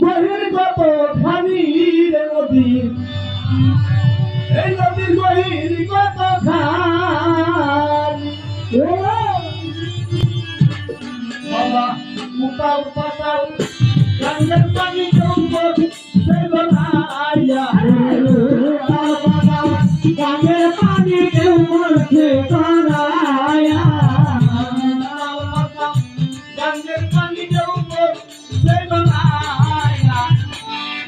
বহির্গত খানির নদী এই নদীর বহির্গত খান? উপাল পাতাল গঙ্গার পানি জঙ্গল সেবনাইয়া বাবা গঙ্গার পানি জঙ্গল সেবনাইয়া গঙ্গার পানি জঙ্গল সেবনাইয়া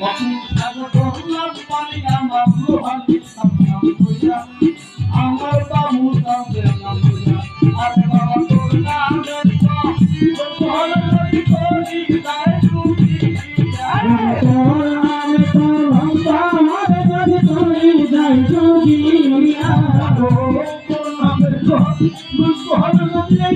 কখন সাগর করলাম পানি আমার লোহালি সামনাম হইয়া আমার বাবু সামনে নাম হইয়া আরে বাবা তোর নামের ভালো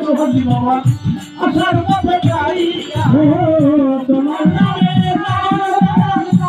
রোহানি বাবা আশার পথে যাইয়া তোমার নামে আমি কেন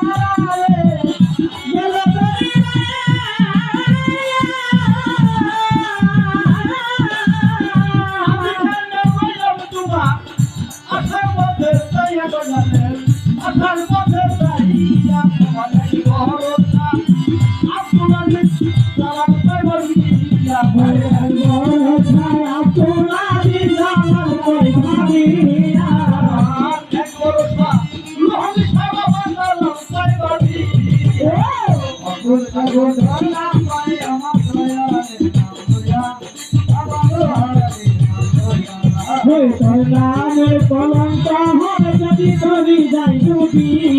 নামের কলঙ্ক হবে যদি ধরি যাই ডুবিয়া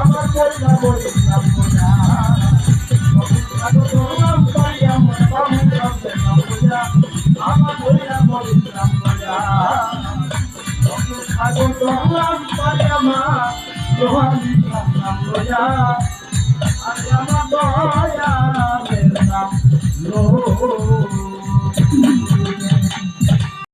আমার পরিবার বলিলাম আমার পরিবার আর আমার দয়া